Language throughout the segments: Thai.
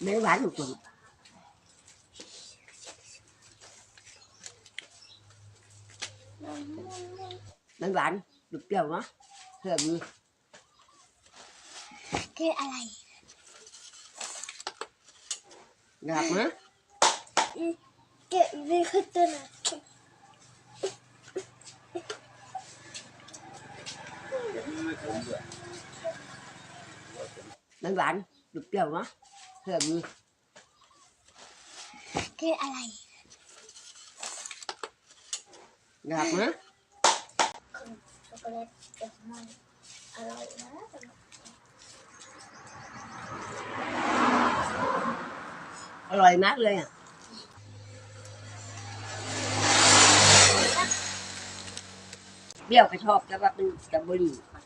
nếu bán được tuần. Mấy bạn được chiều nó thơm như cái này gặp hả cái gì hết tên là mấy bạn được chiều nó ะเพิ่มมือคืออะไรหนักนะเกิดไม่ขึ้นตัวนะมันหวานดุเปรี้ยวเนาะเพิ่มมือคืออะไรหนักนะช็อกโกแลตกับมันอร่อยนะอร่อยมากเลยอะเปรี้ยวก็ชอบแต่ว่าเป็นสตร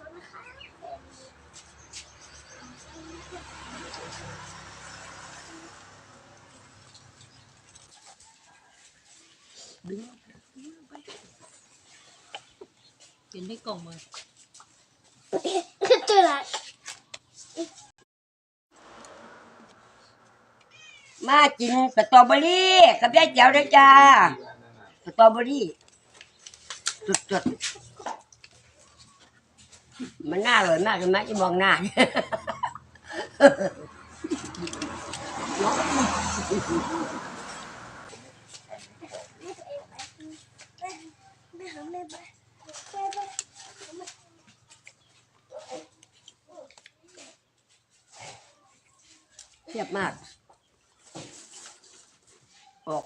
อเบอรี่ขอโทษนะคะกินได้กล่องมือตัวละมากินสตรอเบอรี่กับยายเจียวด้วยจ้าสตรอเบอรี่สดๆมันน่าอร่อยมากเลยไหมจะมองหน้า ไม่หาไม่ไปไปไป เทียบมาก ออก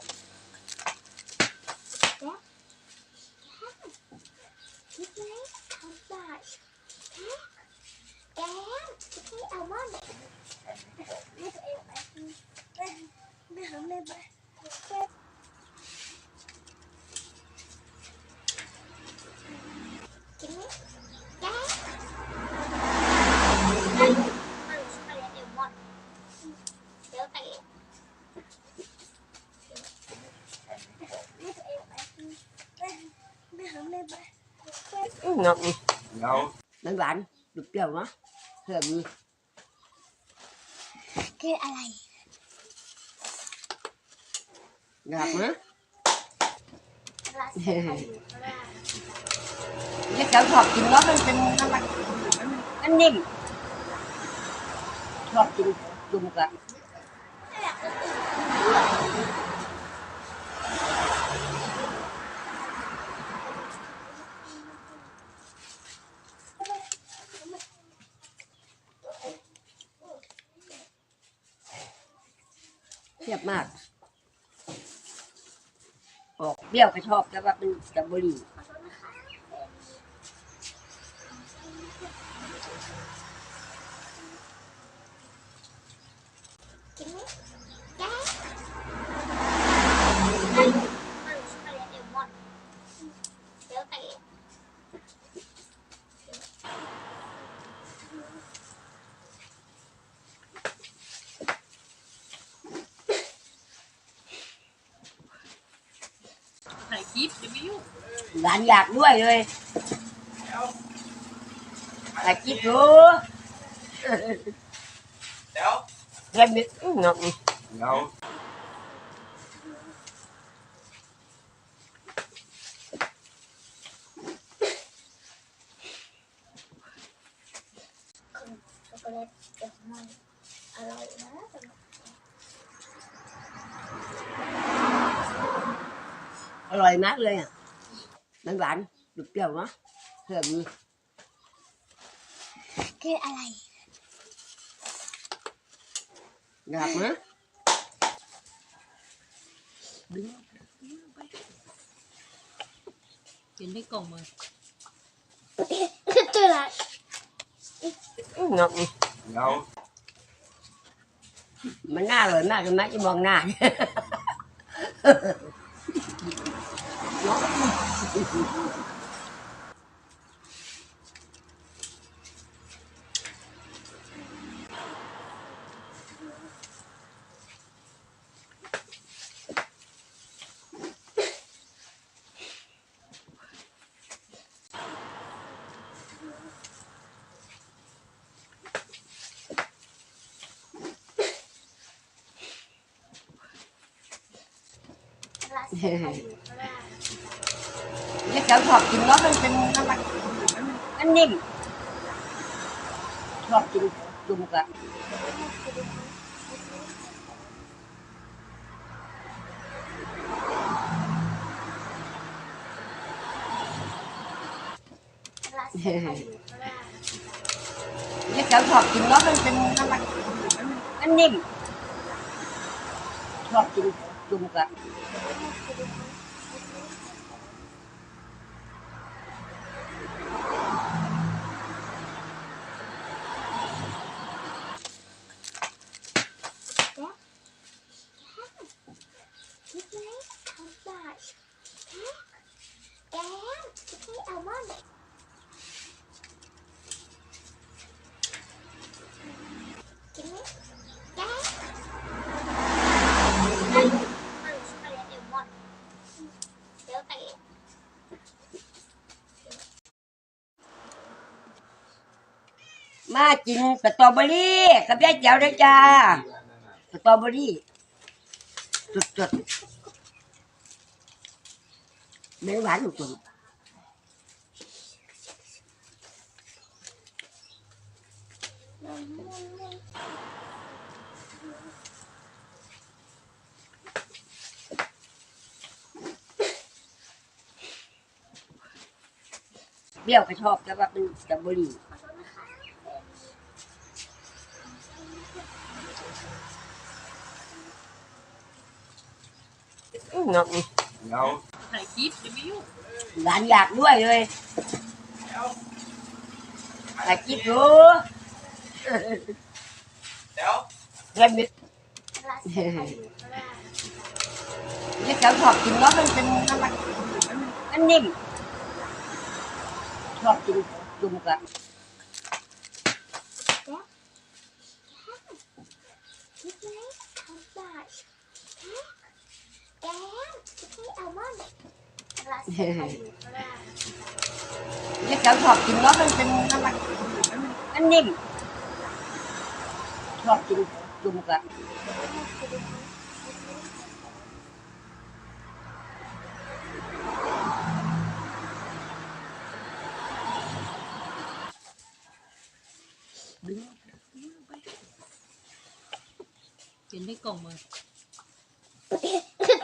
านดุเปรี้ยวเนาะเพิ่มมือ คืออะไร หนักนะ รัสเซียอยู่ข้างล่าง ยายเ จุ่มกะเรียบมาก ออกเปรี้ยวก็ชอบแต่ว่าเป็นสตรอเบอรี่ ขอโทษนะคะกินไหมแกมันมันช็อกโกแลตเอลมอนเดี๋ยวไป ถ่าย คลิปจะไม่ยุ่งหลานอยากด้วยเลยแต่คิดดู Đâu? เพื่อนมิตรเนาะ No. ช็อกโกแลตกับมันอร่อยนะ ร่อยมากเลยอะมันหวานดุเปรี้ยวเนาะเพิ่มมือคืออะไรหนักนะกินได้กล่องมือตัวละเนาะ No. มันน่าอร่อยมากเลยไหมจะมองหน้า Yeah cái cháu thọt chìm nó bên trên nó mặt anh nhìn. Thọt chìm chùm cả cái cháu thọt chìm nó bên trên nó mặt anh nhìn. Thọt chìm chùm cả มากินสตรอเบอรี่กับยายแจ๋วด้วยจ้าสตรอเบอรี่จุดๆไม่หวานหนุกจุ่มเปรี้ยวก็ชอบแต่ว่าเป็นสตรอเบอรี่ ขอโทษนะคะ อื้อเนาะถ่ายคลิปจะไม่ยุ่งหลานอยากด้วยเลยแต่คิดรู้เดี๋ยวเล่นมิดเสียงอยู่ข้างล่างนี่เขาชอบกินเนาะมันเป็นมันมันมันนิ่มชอบกินจุ่มกับคิดไหมทำได้ฮะแกมคิดให้อัลมอนด์เสียงอยู่ข้างล่างนี่เขาชอบกินเนาะมันเป็นมันมันมันนิ่มชอบกินจุ่มกับ Cái cỡ hộp chừng đó bên trên nó mặt Anh nhìn. Hộp chừng chừng một gặp Đến đây cổng rồi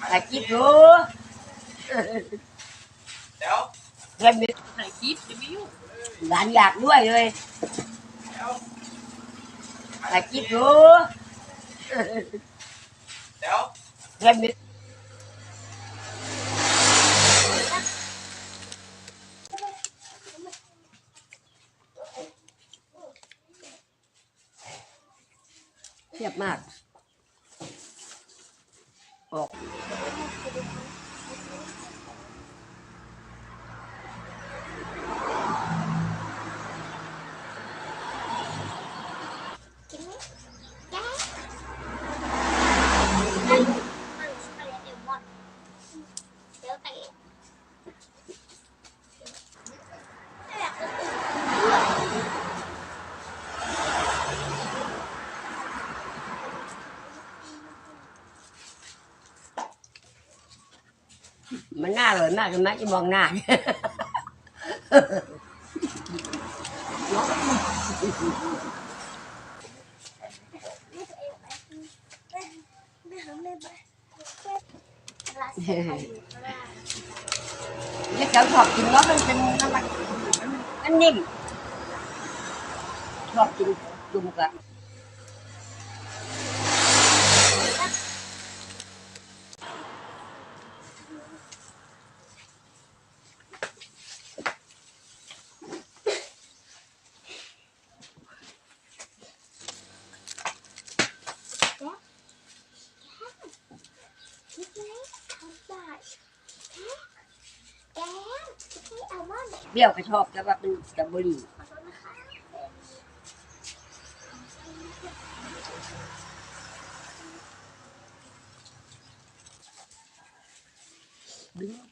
thầy chip nữa. Gần biết thầy chip thì biếu gạn gạt đuôi rồi thầy chip nữa. Gần biết. Yep, Max. Well. Thank you. อเบอรี่จุดถ่ายคลิปจะไม่ยุ่งๆหนอยากด้วยเลยแต่คิดรู้เดี๋ยวเล่นมิดถ่าจะม่ยุ่งหนอยากด้วยเลยแต่คิดรู้เดี๋ยวเล่นมิดเทียบมากออกกินไหมแกมนั่นมันช็อกแลตอัลมอนด์เดี๋ยวเตะมันน่าอร่อยมากเลยไหมที่มองหน้าเนี่ยไม่ตัวเองไปไม่ทำไม่ไปเสียงอยู่ข้างล่างนี่เขาชอบกินเนาะมันเป็นมันมันมันนิ่มชอบกินจุ่มกับ คิดไหมทำได้ฮ แก้มจะให้อัลมอนด์ เปรี้ยวก็ชอบแต่ว่าเป็นสตรอเบอรี่ขอโทษนะคะดึง